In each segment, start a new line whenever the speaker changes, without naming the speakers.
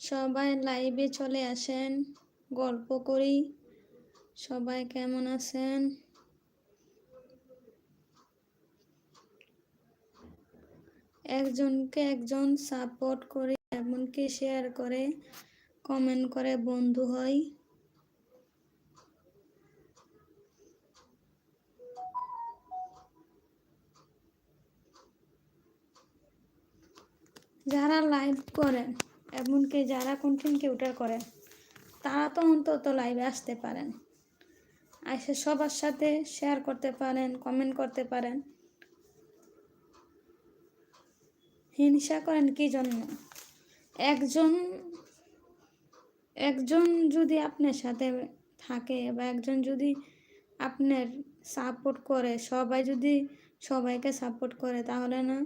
সবাই লাইভে চলে আসেন। গল্প করি। সবাই কেমন আছেন? একজনকে একজন সাপোর্ট করে, এমনকি শেয়ার করে কমেন্ট করে বন্ধু হয়। যারা লাইভ করেন এমনকি যারা কন্টেন্ট কিউটার করেন, তারা তো অন্তত লাইভে আসতে পারেন। এসে সবার সাথে শেয়ার করতে পারেন কমেন্ট করতে পারেন। হিংসা করেন কি জন্য একজন একজন যদি আপনার সাথে থাকে বা একজন যদি আপনার সাপোর্ট করে, সবাই যদি সবাইকে সাপোর্ট করে, তাহলে না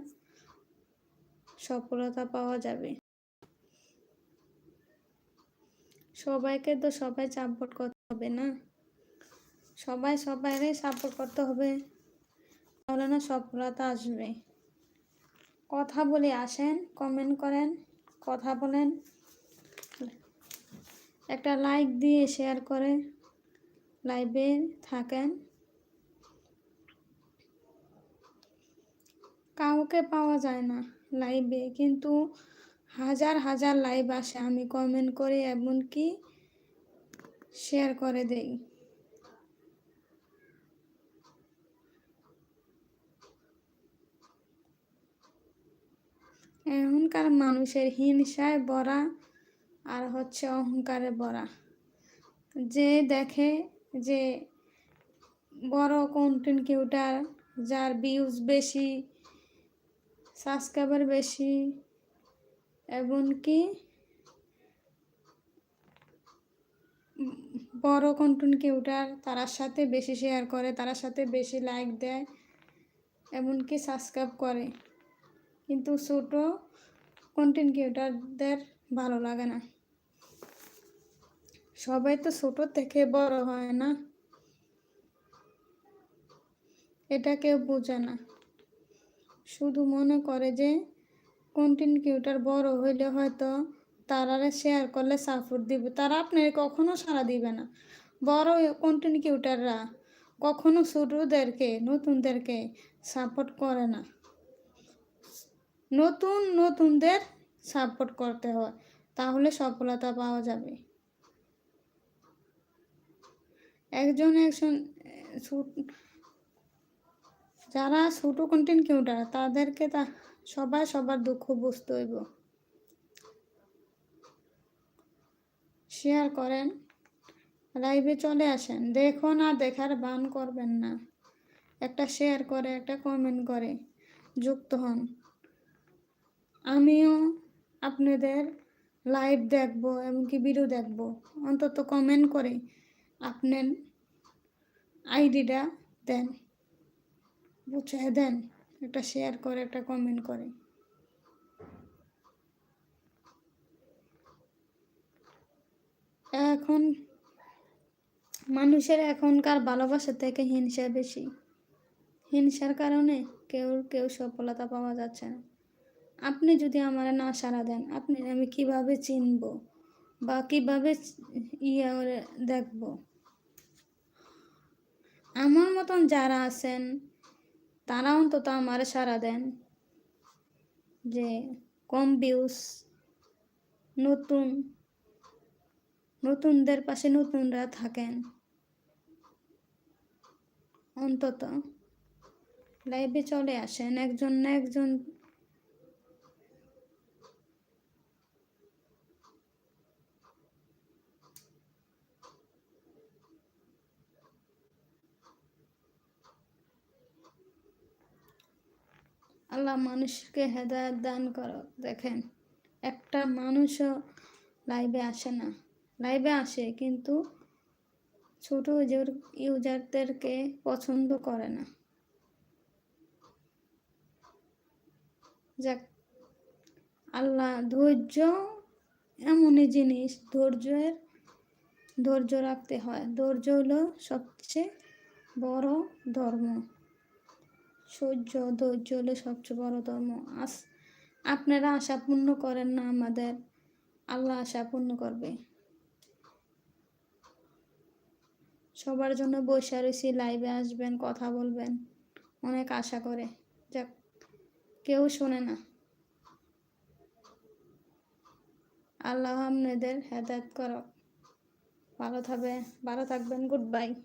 সফলতা পাওয়া যাবে। সবাইকে তো সবাই সাপোর্ট করতে হবে না। সবাই সবাইকে সাপোর্ট করতে হবে। তাহলে না সফলতা আসবে। কথা বলে, আসেন কমেন্ট করেন, কথা বলেন। একটা লাইক দিয়ে শেয়ার করে। লাইভে থাকেন। কাউকে পাওয়া যায় না লাইভে কিন্তু হাজার হাজার লাইভ আসে, আমি কমেন্ট করে এমনকি শেয়ার করে দেই। এখনকার মানুষের হিংসায় ভরা আর হচ্ছে অহংকারে ভরা। যে দেখে যে বড় কন্টেন্ট কিউটার যার ভিউজ বেশি সাবস্ক্রাইবার বেশি এমনকি বড় কন্টেন্ট কিউটার তার সাথে বেশি শেয়ার করে তার সাথে বেশি লাইক দেয়, এমনকি সাবস্ক্রাইব করে। কিন্তু ছোট কন্টেন্ট ক্রিয়েটারদের ভালো লাগে না। সবাই তো ছোট থেকে বড় হয় না। এটা কেউ বোঝে না। শুধু মনে করে যে কন্টেন্ট ক্রিয়েটার বড় হইলে হয়তো তারা শেয়ার করলে সাপোর্ট দিবে। তারা আপনার কখনো সাড়া দিবে না। বড় কন্টেন্ট ক্রিয়েটাররা কখনো ছোটদেরকে, নতুনদেরকে সাপোর্ট করে না। নতুন নতুনদের সাপোর্ট করতে হয়, তাহলে সফলতা পাওয়া যাবে। একজন একজন যারা ছোটো কন্টেন্ট কিউটার তাদেরকে তা সবাই সবার দুঃখ বুঝতে হইব। শেয়ার করেন লাইভে চলে আসেন, দেখুন আর দেখার বান করবেন না। একটা শেয়ার করে, একটা কমেন্ট করে, যুক্ত হন। আমিও আপনাদের লাইভ দেখব এমনকি ভিডিও দেখব। অন্তত কমেন্ট করে আপনার আইডিটা দেন। বুঝে দেন, একটা শেয়ার করে, একটা কমেন্ট করে। এখন মানুষের এখনকার ভালোবাসা থেকে হিংসা বেশি। হিংসার কারণে কেউ কেউ সফলতা পাওয়া যাচ্ছে না। আপনি যদি আমার না সারা দেন, আপনি, আমি কীভাবে চিনব বা কীভাবে ইয়ে দেখব? আমার মতন যারা আছেন তারা অন্তত আমার সারা দেন যে কম বিউস নতুন, নতুনদের পাশে নতুনরা থাকেন। অন্তত লাইভে চলে আসেন, একজন না একজন আল্লাহ মানুষকে হেদায়ত দান করো। দেখেন, একটা মানুষও লাইভে আসে না। লাইভে আসে, কিন্তু ছোট ইউজারদেরকে পছন্দ করে না। যাক, আল্লাহ ধৈর্য এমনই জিনিস, ধৈর্যের, ধৈর্য রাখতে হয়। ধৈর্য হলো সবচেয়ে বড় ধর্ম। সহ্য, ধৈর্য হলো সবচেয়ে বড় ধর্ম। আস, আপনারা আশা পূর্ণ করেন না আমাদের। আল্লাহ আশা পূর্ণ করবে। সবার জন্য বসে রয়েছি লাইভে আসবেন, কথা বলবেন। অনেক আশা করে। যাক, কেউ শোনে না। আল্লাহ আপনাদের হেদায়ত করো ভালো থাকবে ভালো থাকবেন গুড বাই